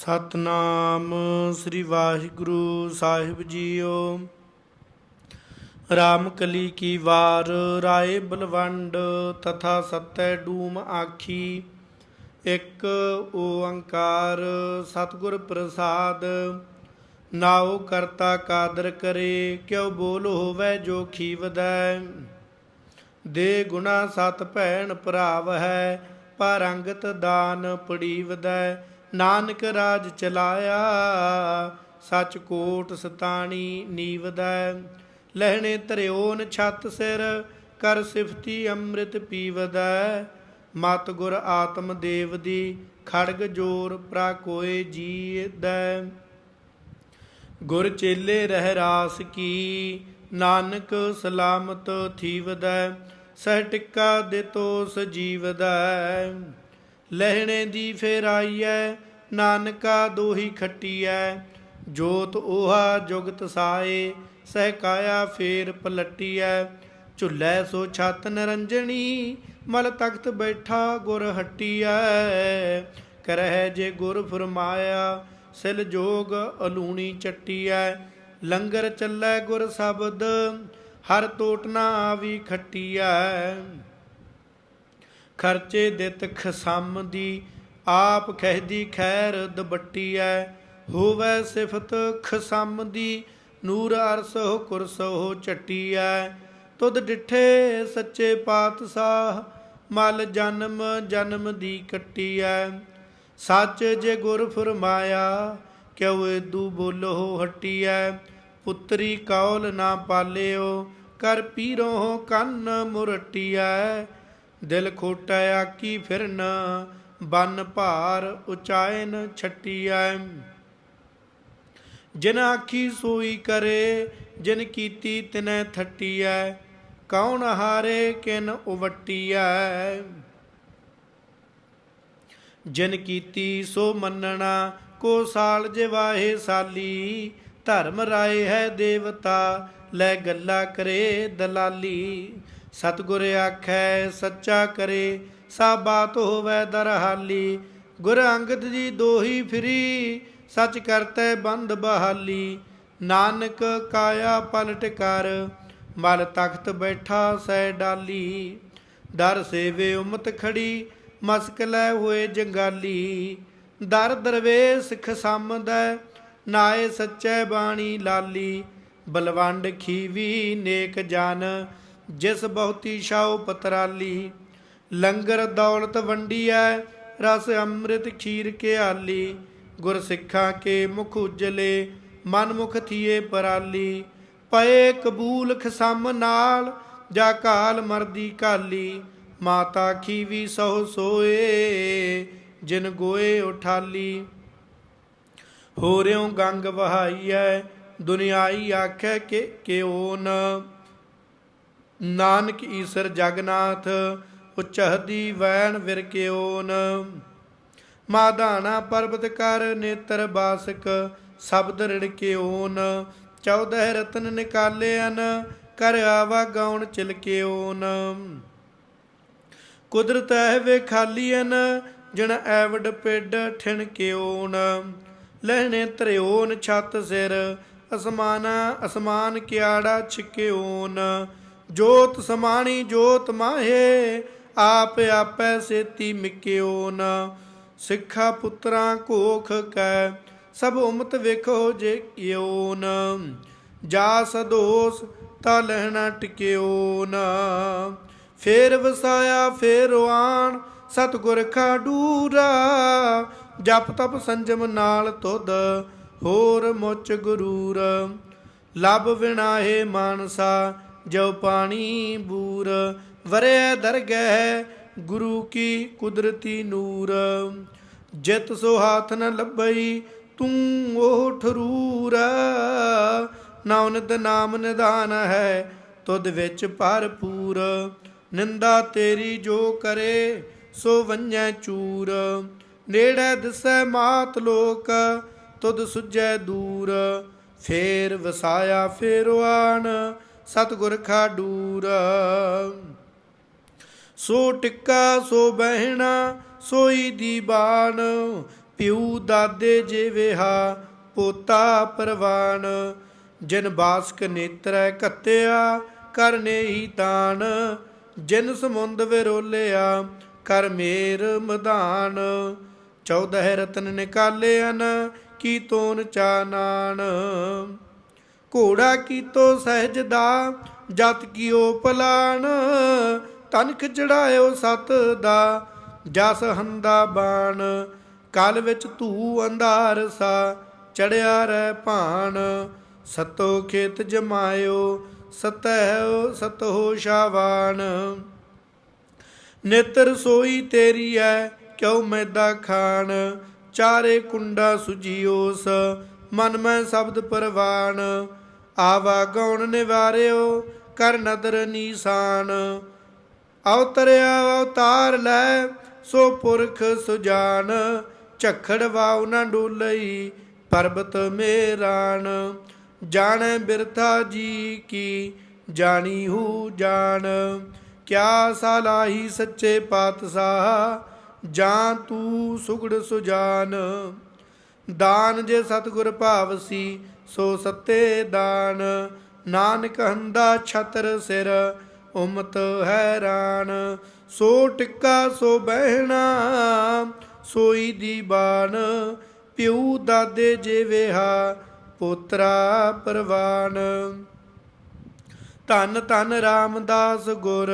ਸਤਨਾਮ ਸ੍ਰੀ ਵਾਹਿਗੁਰੂ ਸਾਹਿਬ ਜੀਓ। ਰਾਮ ਕਲੀ ਕੀ ਵਾਰ, ਰਾਏ ਬਲਵੰਡ ਤਥਾ ਸਤੈ ਡੂਮ ਆਖੀ। ਇੱਕ ਓੰਕਾਰ ਸਤਿਗੁਰ ਪ੍ਰਸਾਦ, ਨਾਉ ਕਰਤਾ ਕਾਦਰ ਕਰੇ, ਕਿਉ ਬੋਲ ਹੋਵੇ ਜੋ ਖੀਵਦੈ। ਦੇ ਗੁਣਾ ਸਤ ਭੈਣ ਭਰਾਵ ਹੈ ਪਰ ਅੰਗਤ ਦਾਨ ਪੜੀਵਦੈ। ਨਾਨਕ ਰਾਜ ਚਲਾਇਆ ਸਚ ਕੋਟ ਸਤਾਣੀ ਨੀਵਦੈ ਲਹਿਣੇ ਤਰਿਓਨ ਛੱਤ ਸਿਰ, ਕਰ ਸਿਫਤੀ ਅੰਮ੍ਰਿਤ ਪੀਵਦੈ ਮਤ ਗੁਰ ਆਤਮ ਦੇਵ ਦੀ ਖੜਗ ਜੋਰ ਪ੍ਰਾ ਕੋਏ ਜੀਦੈ ਗੁਰ ਚੇਲੇ ਰਹਿ ਰਾਸ ਕੀ, ਨਾਨਕ ਸਲਾਮਤ ਥੀਵਦੈ ਸਹਿ ਟਿੱਕਾ ਦਿੱਤੋ ਸਜੀਵਦੈ ਲਹਿਣੇ ਦੀ ਫੇਰ ਫੇਰਾਈਐ, ਨਾਨਕਾ ਦੋਹੀ ਖੱਟੀਐ। ਜੋਤ ਓਹਾ ਜੁਗਤ ਸਾਏ, ਸਹਿ ਫੇਰ ਪਲਟੀਐ। ਝੁੱਲੈ ਸੋ ਛਤ ਨਰੰਜਣੀ, ਮਲ ਤਖਤ ਬੈਠਾ ਗੁਰ ਹਟੀਐ। ਕਰਹਿ ਜੇ ਗੁਰ ਫਰਮਾਇਆ, ਸਿਲ ਜੋਗ ਅਲੂਣੀ ਚਟੀਐ। ਲੰਗਰ ਚੱਲੈ ਗੁਰ ਸ਼ਬਦ, ਹਰ ਟੋਟ ਨਾ ਆਵੀ ਖੱਟੀਐ। ਖਰਚੇ ਦਿੱਤ ਖਸਮ ਦੀ, ਆਪ ਖਹਿਦੀ ਖੈਰ ਦਬੱਟੀ ਐ ਹੋਵੇ ਸਿਫਤ ਖਸਮ ਦੀ, ਨੂਰ ਅਰਸੋ ਕੁਰਸੋ ਚਟੀਐ ਤੁਧ ਡਿਠੇ ਸੱਚੇ ਪਾਤਸ਼ਾਹ, ਮਲ ਜਨਮ ਜਨਮ ਦੀ ਕੱਟੀ ਐ ਸੱਚ ਜੇ ਗੁਰ ਫਰਮਾਇਆ, ਕਿਉ ਏਦੂ ਬੋਲੋ ਐ ਪੁੱਤਰੀ ਕੌਲ ਨਾ ਪਾਲਿਓ, ਕਰ ਪੀਰੋ ਕੰਨ ਮੁਰਟੀਐ। ਦਿਲ ਖੋਟਾ ਆਕੀ ਫਿਰਨ? ਬਨ ਭਾਰ ਉਚਾਇਨ ਛਟੀਐ। ਜਿਨ ਆਖੀ ਸੋਈ ਕਰੇ, ਜਿਨ ਕੀਤੀ ਤਿਨੈ ਥਟੀਐ। ਕੌਣ ਹਾਰੇ ਕਿਨ ਉਵਟੀਐ। ਜਿਨ ਕੀਤੀ ਸੋ ਮੰਨਣਾ, ਕੋ ਸਾਲ ਜਿਵਾਹੇ ਸਾਲੀ। ਧਰਮ ਰਾਏ ਹੈ ਦੇਵਤਾ, ਲੈ ਗੱਲਾਂ ਕਰੇ ਦਲਾਲੀ। ਸਤਿਗੁਰ ਆਖੈ, ਸੱਚਾ ਕਰੇ ਸਾ ਬਾਤ ਹੋਵੇ ਦਰਹਾਲੀ। ਗੁਰ ਅੰਗਦ ਜੀ ਦੋਹੀ ਫਰੀ, ਸੱਚ ਕਰਤੈ ਬੰਦ ਬਹਾਲੀ। ਨਾਨਕ ਕਾਇਆ ਪਲਟ ਕਰ, ਮਲ ਤਖਤ ਬੈਠਾ ਸੈ ਡਾਲੀ। ਦਰ ਸੇਵੇ ਉਮਤ ਖੜੀ, ਮਸਕ ਲੈ ਹੋਏ ਜੰਗਾਲੀ। ਦਰ ਦਰਵੇਸ ਖਸਮਦੈ ਨਾਏ ਸੱਚੈ ਬਾਣੀ ਲਾਲੀ। ਬਲਵੰਡ ਖੀਵੀ ਨੇਕ ਜਨ ਜਿਸ ਬਹੁਤੀ ਛਾਉ ਪਤਰਾਲੀ, ਲੰਗਰ ਦੌਲਤ ਵੰਡੀ ਐ ਰਸ ਅੰਮ੍ਰਿਤ ਖੀਰ ਕੇ ਆਲੀ ਗੁਰ ਸਿੱਖਾਂ ਕੇ ਮੁਖ ਉਜਲੇ ਮਨ ਮੁਖ ਥੀਏ ਪਰਾਲੀ, ਪਏ ਕਬੂਲ ਖਸਮ ਨਾਲ, ਜਾ ਕਾਲ ਮਰਦੀ ਕਾਲੀ, ਮਾਤਾ ਖੀਵੀ ਸਹੁ ਸੋਏ, ਜਿਨ ਗੋਏ ਉਠਾਲੀ। ਹੋਰਿਓ ਗੰਗ ਵਹਾਈਐ, ਦੁਨਿਆਈ ਆਖੈ ਕਿ ਕਿਉਨ ਨਾਨਕ ਈਸਰ ਜਗਨਾਥ ਉਚਹਦੀ ਵੈਣ ਵਿਰਕਿਓਨ ਮਾਧਾਣਾ ਪਰਬਤ ਕਰ ਨੇਤਰ ਬਾਸਕ, ਸ਼ਬਦ ਰਿੜਕਿਓਨ ਚੌਦਹ ਰਤਨ ਨਿਕਾਲਿਆਨ ਕਰ ਆਵਾ ਗਾਉਣ ਚਿਲਕਿਓਨ ਕੁਦਰਤ ਹੈ ਵੇ ਖਾਲੀਨ ਜਣ ਐਵਡ ਪਿੱਡ ਠਿਣਕਿਓਨ ਲਹਿਣੇ ਧਰਿਓਨ ਛੱਤ ਸਿਰ, ਅਸਮਾਨਾ ਅਸਮਾਨ ਕਿਆੜਾ ਛਿਕਿਓਨ ਜੋਤ ਸਮਾਣੀ ਜੋਤ ਮਾਹੇ, ਆਪ ਆਪੈ ਸੇਤੀ ਮਿਕਿਓਨ ਸਿੱਖਾ ਪੁੱਤਰਾਂ ਕੋਖ ਕੈ, ਸਭ ਉਮਤ ਵੇਖੋ ਜੇ ਕਿਓਨ ਜਾ ਸਦੋਸ ਤਾ ਲਹਿਣਾ ਟਿਕਿਓਨ ਫੇਰ ਵਸਾਇਆ, ਫੇਰ ਆਣ ਸਤਗੁਰ ਖਾਡੂਰਾ ਜਪ ਤਪ ਸੰਜਮ ਨਾਲ ਤੁਧ, ਹੋਰ ਮੁਚ ਗੁਰੂਰ। ਲਬ ਵਿਣਾਏ ਮਾਨਸਾ ਜੋ ਪਾਣੀ ਬੂਰ, ਵਰੇ ਦਰਗਹਿ ਗੁਰੂ ਕੀ ਕੁਦਰਤੀ ਨੂਰ। ਜਿਤ ਸੋ ਹਾਥ ਨ ਲੱਭਈ ਤੂੰ ਉਹ ਠਰੂਰ। ਨਾਨਕ ਨਾਮ ਨਿਦਾਨ ਹੈ ਤੁਧ ਵਿੱਚ ਭਰਪੂਰ। ਨਿੰਦਾ ਤੇਰੀ ਜੋ ਕਰੇ ਸੋ ਵੰਜੈ ਚੂਰ। ਨੇੜੇ ਦਿਸੈ ਮਾਤ ਲੋਕ ਤੁਧ ਸੁਜੈ ਦੂਰ। ਫੇਰ ਵਸਾਇਆ ਫੇਰ ਆਣ ਸਤਗੁਰ ਖਾਡੂਰ। ਸੋ ਟਿੱਕਾ, ਸੋ ਬਹਿਣਾ, ਸੋਈ ਦੀਬਾਨ ਪਿਉ ਦਾਦੇ ਜਿਵੇਹਾ, ਪੋਤਾ ਪਰਵਾਨ। ਜਿਨ ਬਾਸਕ ਨੇਤਰੈ ਕੱਤਿਆ ਕਰਨੇ ਹੀ ਤਾਨ। ਜਿਨ ਸਮੁੰਦ ਵਿਰੋਲਿਆ, ਕਰ ਮੇਰ ਮਧਾਨ। ਚੌਦਹ ਰਤਨ ਨਿਕਾਲਿਆਨ ਕੀ ਤੋਨ ਚਾਨਾਨ ਘੋੜਾ ਕੀਤੋ ਸਹਿਜ ਦਾ, ਜਤ ਕੀਓ ਪਲਾਨ, ਤਨਖ ਚੜਾਇਓ ਸਤ ਦਾ। ਜਸ ਹੰਦਾ ਬਾਣ, ਕਲ ਵਿੱਚ ਧੂ ਅੰਧਾਰ ਸਾ, ਚੜਿਆ ਰਹਿ ਭਾਣ। ਸਤੋ ਖੇਤ ਜਮਾਇਓ ਸਤਹਿ ਸਤੋ ਸ਼ਾਵਾਨ। ਨੇਤਰ ਸੋਈ ਤੇਰੀ ਐ, ਕਿਉ ਮੈਦਾ ਖਾਣ। ਚਾਰੇ ਕੁੰਡਾ ਸੁਜੀਓਸ, ਮਨ ਮੈਂ ਸ਼ਬਦ ਪਰਵਾਨ। ਆਵਾ ਗਉਣ ਨਿਵਾਰਿਓ, ਕਰ ਨਦਰ ਨੀਸਾਨ। ਅਵਤਰਿਆ ਅਵਤਾਰ ਲੈ, ਸੋ ਪੁਰਖ ਸੁਜਾਨ। ਝਖੜ ਵਾਉ ਨਾ ਡੋਲਈ, ਪਰਬਤ ਮੇਰਾਨ। ਜਾਣੈ ਬਿਰਥਾ ਜੀ ਕੀ, ਜਾਣੀ ਹੂ ਜਾਣ ਕਿਆ ਸਾਲਾਹੀ ਸੱਚੇ ਪਾਤਸ਼ਾਹ, ਜਾਂ ਤੂੰ ਸੁਗੜ ਸੁਜਾਨ। ਦਾਨ ਜੇ ਸਤਿਗੁਰ ਭਾਵਸੀ ਸੋ ਸੱਤੇ ਦਾਨ। ਨਾਨਕ ਹੰਦਾ ਛਤਰ ਸਿਰ, ਉਮਤ ਹੈਰਾਨ। ਸੋ ਟਿੱਕਾ, ਸੋ ਬਹਿਣਾ, ਸੋਈ ਦੀਵਾਨ ਪਿਉ ਦਾਦੇ ਜੇ ਜਿਵੇਹਾ ਪੋਤਰਾ ਪਰਵਾਨ। ਧੰਨ ਧੰਨ ਰਾਮਦਾਸ ਗੁਰ,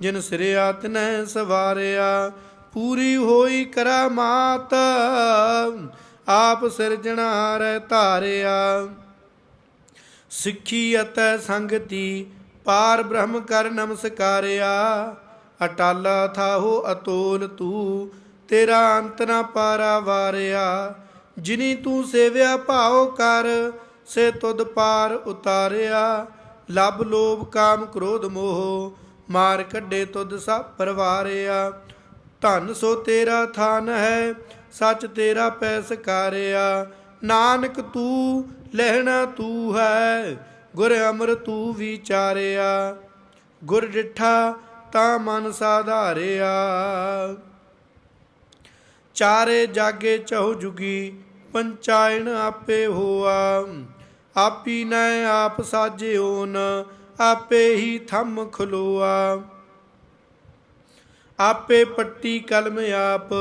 ਜਿਨ ਸਿਰਿਆ ਤਨੈ ਸਵਾਰਿਆ। ਪੂਰੀ ਹੋਈ ਕਰਾਮਾਤ ਆਪ ਸਿਰਜਣਹਾਰ ਧਾਰਿਆ। ਸਿੱਖੀ ਅਤੇ ਸੰਗਤੀ ਪਾਰ ਬ੍ਰਹਮ ਕਰ ਨਮਸਕਾਰਿਆ। ਅਟਾਲਾ ਥਾਹੋ ਅਤੋਲ ਤੂੰ, ਤੇਰਾ ਅੰਤ ਨਾ ਪਾਰਾ ਵਾਰਿਆ। ਜਿਨੀ ਤੂੰ ਸੇਵਿਆ ਭਾਉ ਕਰ, ਸੇ ਤੁਧ ਪਾਰ ਉਤਾਰਿਆ। ਲਬ ਲੋਭ ਕਾਮ ਕ੍ਰੋਧ ਮੋਹ, ਮਾਰ ਕੱਢੇ ਤੁਧ ਸਭ ਪਰਵਾਰਿਆ। ਧਨ ਸੋ ਤੇਰਾ ਥਾਨ ਹੈ ਸੱਚ ਤੇਰਾ ਪੈ ਸਕਾਰਿਆ ਨਾਨਕ ਤੂੰ ਲਹਿਣਾ ਤੂੰ ਹੈ, ਗੁਰ ਅਮਰ ਤੂੰ ਵਿਚਾਰਿਆ। ਗੁਰ ਡਿਠਾ ਤਾਂ ਮਨ ਸਾਧਾਰਿਆ। ਚਾਰੇ ਜਾਗੇ ਚਹੁ ਜੁਗੀ, ਪੰਚਾਇਣ ਆਪੇ ਹੋਆ। ਆਪੀ ਨੈ ਆਪ ਸਾਜਿਓਨ, ਆਪੇ ਹੀ ਥੰਮ ਖਲੋਆ। ਆਪੇ ਪੱਟੀ ਕਲਮ ਆਪ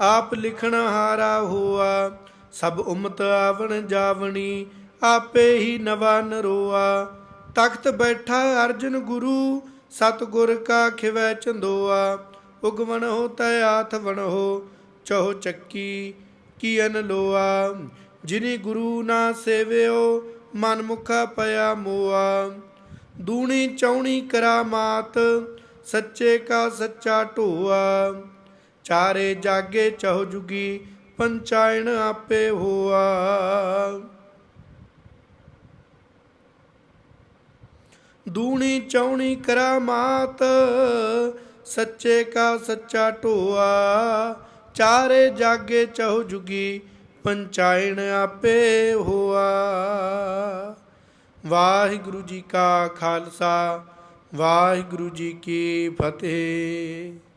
ਆਪ ਲਿਖਣ ਹਾਰਾ ਹੋਆ, ਸਭ ਉਮਤ ਆਵਣ ਜਾਵਣੀ, ਆਪੇ ਹੀ ਨਵਾ ਨਰੋਆ। ਤਖਤ ਬੈਠਾ ਅਰਜਨ ਗੁਰੂ, ਸਤਗੁਰ ਕਾ ਖਿਵੈ ਚੰਦੋਆ। ਉਗਵਣ ਹੋ ਤੈ ਆਥ ਵਣ ਹੋ ਚਹੁ ਚੱਕੀ ਕੀਨ ਲੋਆ। ਜਿਨੀ ਗੁਰੂ ਨਾ ਸੇਵਿਓ, ਮਨ ਮੁਖਾ ਪਿਆ ਮੋਆ। ਦੂਣੀ ਚੌਣੀ ਕਰਾਮਾਤ ਸੱਚੇ ਕਾ ਸੱਚਾ ਢੋਆ। ਚਾਰੇ ਜਾਗੇ ਚਹੁ ਜੁਗੀ, ਪੰਚਾਇਣ ਆਪੇ ਹੋਆ। ਦੂਣੀ ਚੌਣੀ ਕਰਾ ਮਾਤ, ਸੱਚੇ ਕਾ ਸੱਚਾ ਢੋਆ। ਚਾਰੇ ਜਾਗੇ ਚਹੁ ਜੁਗੀ, ਪੰਚਾਇਣ ਆਪੇ ਹੋਆ। ਵਾਹਿਗੁਰੂ ਜੀ ਕਾ ਖਾਲਸਾ, ਵਾਹਿਗੁਰੂ ਜੀ ਕੀ ਫਤਿਹ।